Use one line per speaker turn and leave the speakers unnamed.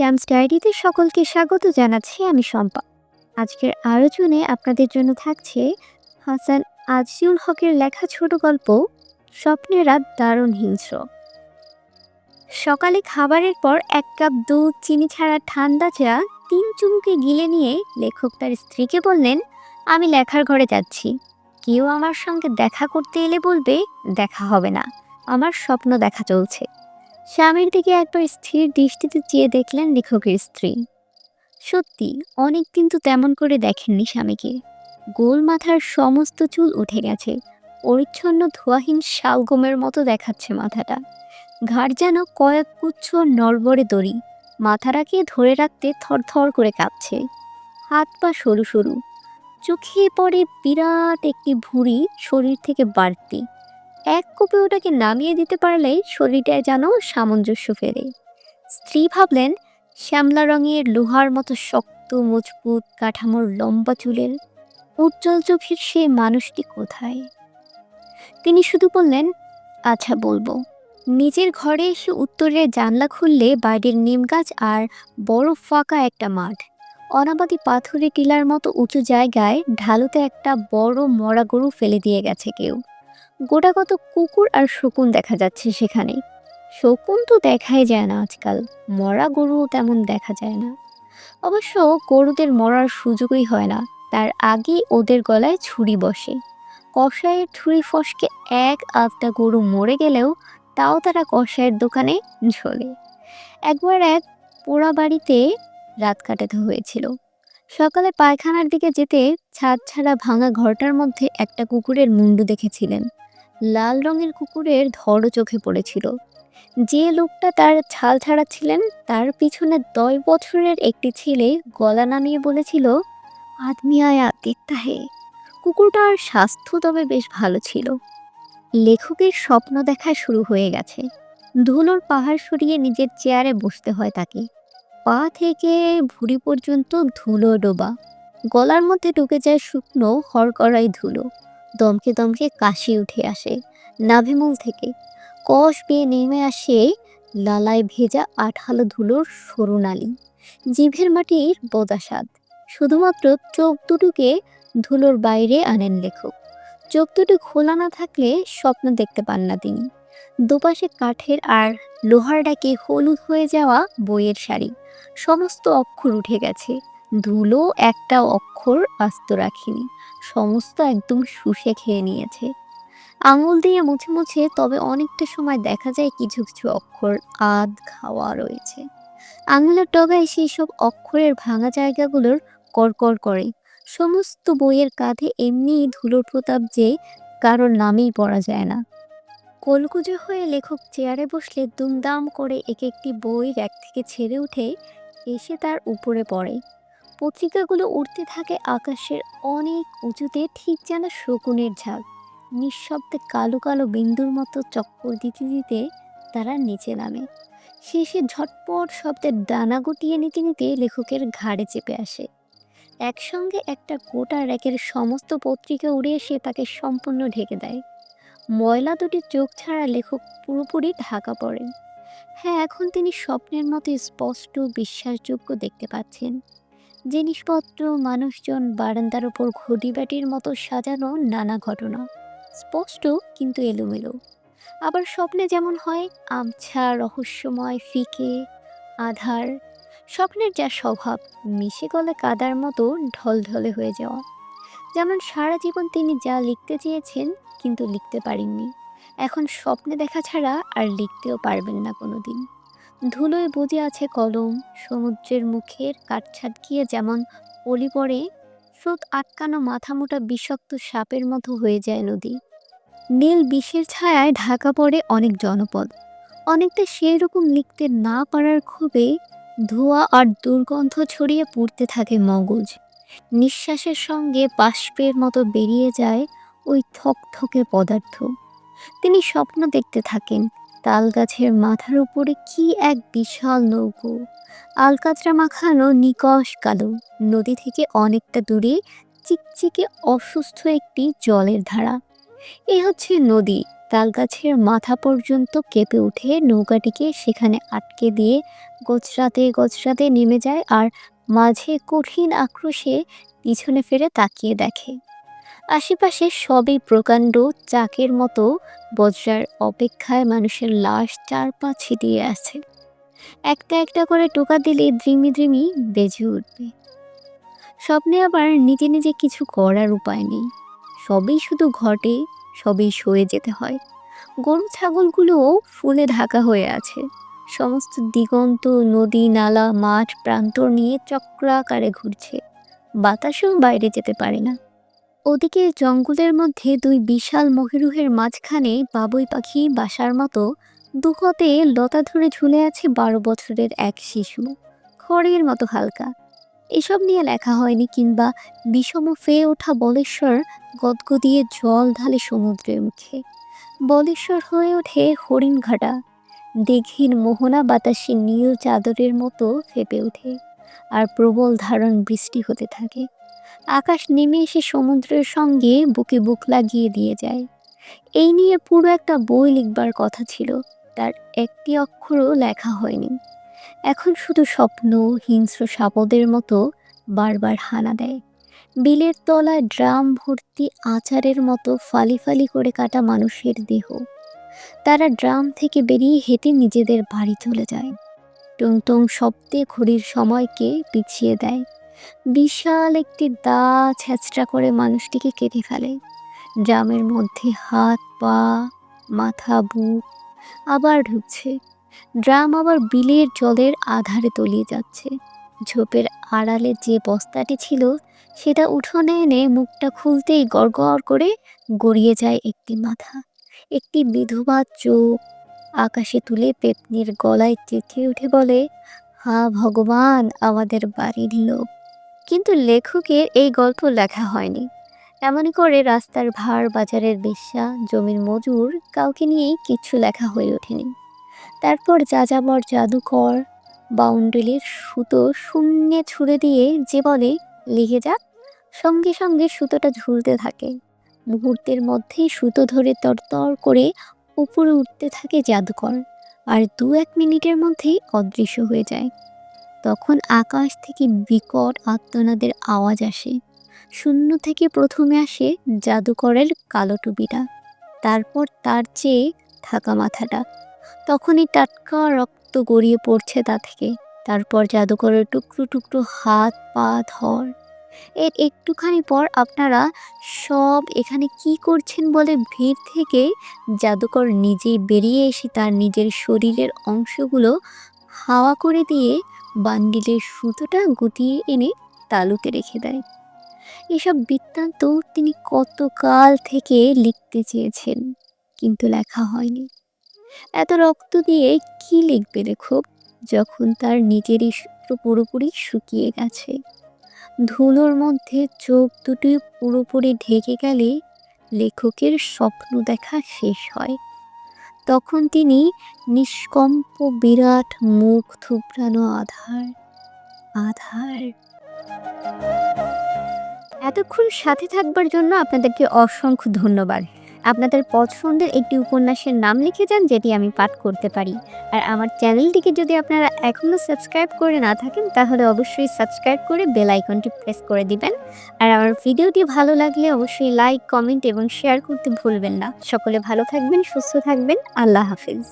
শ্যামস ডায়েরিতে সকলকে স্বাগত জানাচ্ছি আমি শম্পা। আজকের আলোচনে আপনাদের জন্য থাকছে হাসান আজিউল হকের লেখা ছোট গল্প, স্বপ্নের রাত দারুণ হিংস্র। সকালে খাবারের পর এক কাপ দুধ, চিনি ছাড়া ঠান্ডা চা, তিন চুমুকে গিলে নিয়ে লেখক তার স্ত্রীকে বললেন, আমি লেখার ঘরে যাচ্ছি। কেউ আমার সঙ্গে দেখা করতে এলে বলবে, দেখা হবে না। আমার স্বপ্ন দেখা চলছে। স্বামীর দিকে একবার স্থির দৃষ্টিতে চেয়ে দেখলেন লেখকের স্ত্রী। সত্যি, অনেক দিন তো তেমন করে দেখেননি স্বামীকে। গোল মাথার সমস্ত চুল উঠে গেছে। পরিচ্ছন্ন ধোয়াহীন শালগমের মতো দেখাচ্ছে মাথাটা। ঘাড় যেন কয়েক গুচ্ছ নড়বড়ে দড়ি। মাথাটাকে ধরে রাখতে থরথর করে কাঁপছে। হাত পা সরু সরু। চোখে পড়ে বিরাট একটি ভুঁড়ি শরীর থেকে বাড়তি। এক কোপে ওটাকে নামিয়ে দিতে পারলেই শরীরটায় যেন সামঞ্জস্য ফেরে। স্ত্রী ভাবলেন, শ্যামলা রঙের লোহার মতো শক্ত, মজবুত কাঠামোর লম্বা চুলের উজ্জ্বল চোখের সে মানুষটি কোথায়? তিনি শুধু বললেন আচ্ছা বলব। নিজের ঘরে এসে উত্তরের জানলা খুললে বাইরের নিম গাছ আর বড় ফাঁকা একটা মাঠ। অনাবাদি পাথরে টিলার মতো উঁচু জায়গায় ঢালুতে একটা বড় মরা গরু ফেলে দিয়ে গেছে কেউ। গোটাকত কুকুর আর শকুন দেখা যাচ্ছে সেখানে। শকুন তো দেখাই যায় না আজকাল, মরা গরুও তেমন দেখা যায় না। অবশ্য গরুদের মরার সুযোগই হয় না, তার আগেই ওদের গলায় ছুরি বসে। কষায়ের ছুরি ফসকে এক আধটা গরু মরে গেলেও তাও তারা কষায়ের দোকানে ঝোলে। একবার এক পোড়া বাড়িতে রাত কাটাতে হয়েছিল। সকালে পায়খানার দিকে যেতে ছাদ ছাড়া ভাঙা ঘরটার মধ্যে একটা কুকুরের মুন্ডু দেখেছিলেন। লাল রঙের কুকুরের ধরও চোখে পড়েছিল। যে লোকটা তার ছাল ছাড়াচ্ছিলেন, তার পিছনে দশ বছরের একটি ছেলে গলা নামিয়ে বলেছিল, আদমি আয়া, দেখতা হে। কুকুরটার স্বাস্থ্য তবে বেশ ভালো ছিল। লেখকের স্বপ্ন দেখা শুরু হয়ে গেছে। ধুলোর পাহাড় সরিয়ে নিজের চেয়ারে বসতে হয় তাকে। পা থেকে ভুঁড়ি পর্যন্ত ধুলো ডোবা। গলার মধ্যে ঢুকে যায় শুকনো হরকড়াই ধুলো। দমকে দমকে কাশি উঠে আসে নাভিমূল থেকে কষ বেয়ে নেমে আসে লালায় ভেজা আঠালো ধুলোর সরু নালি জিভের মাটির বদাস্বাদ। শুধুমাত্র চোখ দুটোকে ধুলোর বাইরে আনেন লেখক। চোখ দুটো খোলা না থাকলে স্বপ্ন দেখতে পান না তিনি। দুপাশে কাঠের আর লোহার ডাকে হলুদ হয়ে যাওয়া বইয়ের শাড়ি। সমস্ত অক্ষর উঠে গেছে। ধুলো একটা অক্ষর আস্ত রাখিনি। সমস্ত একদম শুষে খেয়ে নিয়েছে। আঙুল দিয়ে মুছে মুছে তবে অনেকটা সময় দেখা যায় কিছু কিছু অক্ষর আধ খাওয়া রয়েছে। আঙুলের ডগায় সেই সব অক্ষরের ভাঙা জায়গাগুলোর কড়কড় করে। সমস্ত বইয়ের কাঁধে এমনি ধুলোর প্রতাপ যে কারোর নামেই পড়া যায় না। কলকুজো হয়ে লেখক চেয়ারে বসলে দুমদাম করে এক একটি বই র্যাক থেকে ছেড়ে উঠে এসে তার উপরে পড়ে। পত্রিকাগুলো উঠতে থাকে আকাশের অনেক উঁচুতে, ঠিক যেন শকুনের ঝাঁক। নিঃশব্দে কালো কালো বিন্দুর মতো চক্কর দিতে দিতে তারা নিচে নামে। শেষে ঝটপট শব্দের ডানা গুটিয়ে নিতে নিতে লেখকের ঘাড়ে চেপে আসে। একসঙ্গে একটা গোটা র্যাকের সমস্ত পত্রিকা উড়ে এসে তাকে সম্পূর্ণ ঢেকে দেয়। ময়লা দুটি চোখ ছাড়া লেখক পুরোপুরি ঢাকা পড়েন। হ্যাঁ এখন তিনি স্বপ্নের মতো স্পষ্ট, বিশ্বাসযোগ্য দেখতে পাচ্ছেন। জিনিসপত্র, মানুষজন বারান্দার ওপর ঘটিবাটির মতো সাজানো নানা ঘটনা। স্পষ্ট কিন্তু এলোমেলো। আবার স্বপ্নে যেমন হয়, আমছা, রহস্যময় ফিকে, আধার, স্বপ্নের যা স্বভাব, মিশে গলে কাদার মতো ঢলঢলে হয়ে যাওয়া। যেমন সারা জীবন তিনি যা লিখতে চেয়েছেন, কিন্তু লিখতে পারেননি। এখন স্বপ্নে দেখা ছাড়া আর লিখতেও পারবেন না কোনোদিন। ধুলোয় বুঝে আছে কলম, সমুদ্রের মুখের কাটছাটকিয়ে যেমন পলি পড়ে, স্রোত আটকানো মাথামোটা বিষাক্ত সাপের মতো হয়ে যায় নদী। নীল বিষের ছায়ায় ঢাকা পড়ে অনেক জনপদ। অনেকটা সেই রকম লিখতে না পারার ক্ষোভে ধোঁয়া আর দুর্গন্ধ ছড়িয়ে পড়তে থাকে মগজ। নিঃশ্বাসের সঙ্গে বাষ্পের মতো বেরিয়ে যায় ওই থকথকে পদার্থ। তিনি স্বপ্ন দেখতে থাকেন তাল গাছের মাথার উপরে কি এক বিশাল নৌকো। আলকাতরা মাখানো নিকশ কালো। নদী থেকে অনেকটা দূরে চিকচিকে অসুস্থ একটি জলের ধারা। এ হচ্ছে নদী। তালগাছের মাথা পর্যন্ত কেঁপে উঠে নৌকাটিকে সেখানে আটকে দিয়ে গোছরাতে গোছরাতে নেমে যায় আর মাঝে কঠিন আক্রোশে পিছনে ফিরে তাকিয়ে দেখে। আশেপাশে সবই প্রকাণ্ড চাকের মতো। বজ্রার অপেক্ষায় মানুষের লাশ চার পা ছিটিয়ে আছে। একটা একটা করে টোকা দিলে দ্রিমি দ্রিমি বেজে উঠবে। স্বপ্নে আবার নিজে নিজে কিছু করার উপায় নেই। সবই শুধু ঘটে, সবই সয়ে যেতে হয়। গরু ছাগলগুলোও ফুলে ঢাকা হয়ে আছে। সমস্ত দিগন্ত, নদী, নালা, মাঠ, প্রান্তর নিয়ে চক্রাকারে ঘুরছে। বাতাসেও বাইরে যেতে পারে না। ওদিকে জঙ্গলের মধ্যে দুই বিশাল মহিরুহের মাঝখানে বাবুই পাখি বাসার মতো দুহতে লতা ধরে ঝুলে আছে বারো বছরের এক শিশু। খড়ের মতো হালকা। এসব নিয়ে লেখা হয়নি কিংবা বিষম ফেয়ে ওঠা বলেশ্বর গদগদিয়ে জল ঢালে সমুদ্রের মুখে। বলেশ্বর হয়ে ওঠে হরিণঘাটা দীঘির মোহনা বাতাসে নীল চাদরের মতো ফেপে ওঠে। আর প্রবল ধারণ বৃষ্টি হতে থাকে। আকাশ নেমে এসে সমুদ্রের সঙ্গে বুকে বুক লাগিয়ে দিয়ে যায়। এই নিয়ে পুরো একটা বই লিখবার কথা ছিল, তার একটি অক্ষরও লেখা হয়নি। এখন শুধু স্বপ্ন, হিংস্র সাপদের মতো বারবার হানা দেয়। বিলের তলায় ড্রাম ভর্তি আচারের মতো ফালি ফালি করে কাটা মানুষের দেহ। তারা ড্রাম থেকে বেরিয়ে হেঁটে নিজেদের বাড়ি চলে যায়। টং টং শব্দে ঘড়ির সময়কে পিছিয়ে দেয়। বিশাল একটি দা ছেঁচড়া করে মানুষটিকে কেটে ফেলে। ড্রামের মধ্যে হাত, পা, মাথা, বুক আবার ঢুকছে। ড্রাম আবার বিলের জলের আধারে তলিয়ে যাচ্ছে। ঝোপের আড়ালে যে বস্তাটি ছিল, সেটা উঠোনে এনে মুখটা খুলতেই গড়গড় করে গড়িয়ে যায় একটি মাথা। একটি বিধবা চোখ আকাশে তুলে পেতনির গলায় চেঁচিয়ে উঠে বলে, হা ভগবান, আমাদের বাড়ির লোক। কিন্তু লেখকের এই গল্প লেখা হয়নি। এমনই করে রাস্তার ভার, বাজারের বেশ্যা, জমির মজুর কাউকে নিয়েই কিচ্ছু লেখা হয়ে ওঠেনি। তারপর যাযাবর জাদুকর, বাউন্ডুলির সুতো শূন্যে ছুড়ে দিয়ে যে বলে, লিখে যা। সঙ্গে সঙ্গে সুতোটা ঝুলতে থাকে। মুহূর্তের মধ্যেই সুতো ধরে তরতর করে উপরে উঠতে থাকে জাদুকর। আর দু এক মিনিটের মধ্যেই অদৃশ্য হয়ে যায়। তখন আকাশ থেকে বিকট আত্মনাদের আওয়াজ আসে। শূন্য থেকে প্রথমে আসে জাদুকরের কালো টুপিটা। তারপর তার চেয়ে থাকা মাথাটা। তখনই টাটকা রক্ত গড়িয়ে পড়ছে তা থেকে। তারপর জাদুকরের টুকরো টুকরো হাত, পা, ধর। এর একটুখানি পর আপনারা সব এখানে কি করছেন বলে ভিড় থেকে জাদুকর নিজেই বেরিয়ে এসে তার নিজের শরীরের অংশগুলো হাওয়া করে দিয়ে বান্ডিলের সুতোটা গুটিয়ে এনে তালুতে রেখে দেয়। এসব বৃত্তান্ত তিনি কতকাল থেকে লিখতে চেয়েছেন, কিন্তু লেখা হয়নি। এত রক্ত দিয়ে কি লিখবে লেখক যখন তার নিজেরই সূত্র পুরোপুরি শুকিয়ে গেছে। ধুলোর মধ্যে চোখ দুটি পুরোপুরি ঢেকে গেলে লেখকের স্বপ্ন দেখা শেষ হয়। তখন তিনি নিষ্কম্প বিরাট মুখ থুবড়ানো আধার আধার। এতক্ষণ সাথে থাকবার জন্য আপনাদেরকে অসংখ্য ধন্যবাদ। আপনাদের পছন্দের একটি উপন্যাসের নাম লিখে যান যেটি আমি পাঠ করতে পারি। আর আমার চ্যানেলটিকে যদি আপনারা এখনও সাবস্ক্রাইব করে না থাকেন, তাহলে অবশ্যই সাবস্ক্রাইব করে বেল আইকনটি প্রেস করে দিবেন। আর আমার ভিডিওটি ভালো লাগলে অবশ্যই লাইক, কমেন্ট এবং শেয়ার করতে ভুলবেন না। সকলে ভালো থাকবেন, সুস্থ থাকবেন। আল্লাহ হাফিজ।